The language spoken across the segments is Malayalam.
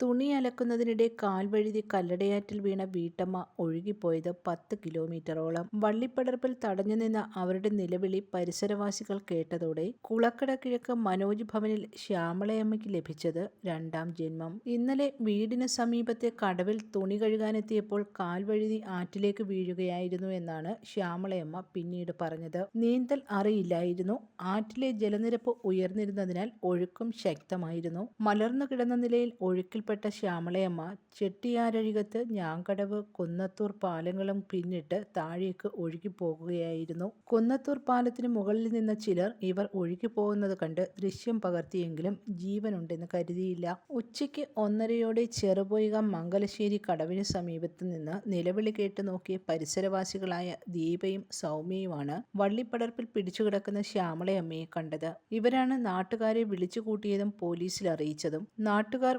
തുണി അലക്കുന്നതിനിടെ കാൽവഴുതി കല്ലടയാറ്റിൽ വീണ വീട്ടമ്മ ഒഴുകിപ്പോയത് പത്ത് കിലോമീറ്ററോളം. വള്ളിപ്പടർപ്പിൽ തടഞ്ഞു നിന്ന അവരുടെ നിലവിളി പരിസരവാസികൾ കേട്ടതോടെ കുളക്കട കിഴക്ക് മനോജ് ഭവനിൽ ശ്യാമളയമ്മയ്ക്ക് ലഭിച്ചത് രണ്ടാം ജന്മം. ഇന്നലെ വീടിന് സമീപത്തെ കടവിൽ തുണി കഴുകാനെത്തിയപ്പോൾ കാൽവഴുതി ആറ്റിലേക്ക് വീഴുകയായിരുന്നു എന്നാണ് ശ്യാമളയമ്മ പിന്നീട് പറഞ്ഞത്. നീന്തൽ അറിയില്ലായിരുന്നു. ആറ്റിലെ ജലനിരപ്പ് ഉയർന്നിരുന്നതിനാൽ ഒഴുക്കും ശക്തമായിരുന്നു. മലർന്നു കിടന്ന നിലയിൽ ഒഴുക്കിൽപ്പെട്ട ശ്യാമളയമ്മ ചെട്ടിയാരഴികത്ത് ഞാങ്കടവ് കുന്നത്തൂർ പാലങ്ങളും പിന്നിട്ട് താഴേക്ക് ഒഴുകിപ്പോകുകയായിരുന്നു. കുന്നത്തൂർ പാലത്തിന് മുകളിൽ നിന്ന ചിലർ ഇവർ ഒഴുകിപ്പോകുന്നത് കണ്ട് ദൃശ്യം പകർത്തിയെങ്കിലും ജീവനുണ്ടെന്ന് കരുതിയില്ല. ഉച്ചയ്ക്ക് ഒന്നരയോടെ ചെറുപൊയ്ക മംഗലശ്ശേരി കടവിന് സമീപത്ത് നിന്ന് നിലവിളി കേട്ട് നോക്കിയ പരിസരവാസികളായ ദീപയും സൗമ്യയുമാണ് വള്ളിപ്പടർപ്പിൽ പിടിച്ചുകിടക്കുന്ന ശ്യാമളയമ്മയെ കണ്ടത്. ഇവരാണ് നാട്ടുകാരെ വിളിച്ചു കൂട്ടിയതും പോലീസിൽ അറിയിച്ചതും. നാട്ടുകാർ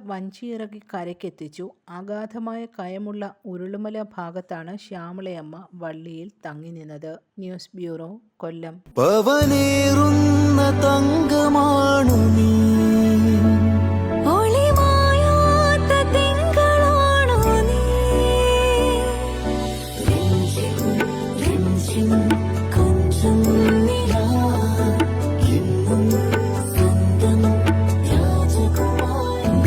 വഞ്ചിയിറക്കി കരയ്ക്കെത്തിച്ചു. അഗാധമായ കയമുള്ള ഉരുളുമല ഭാഗത്താണ് ശ്യാമളയമ്മ വള്ളിയിൽ തങ്ങി നിന്നത് news bureau Kollam. രാജകുമാരി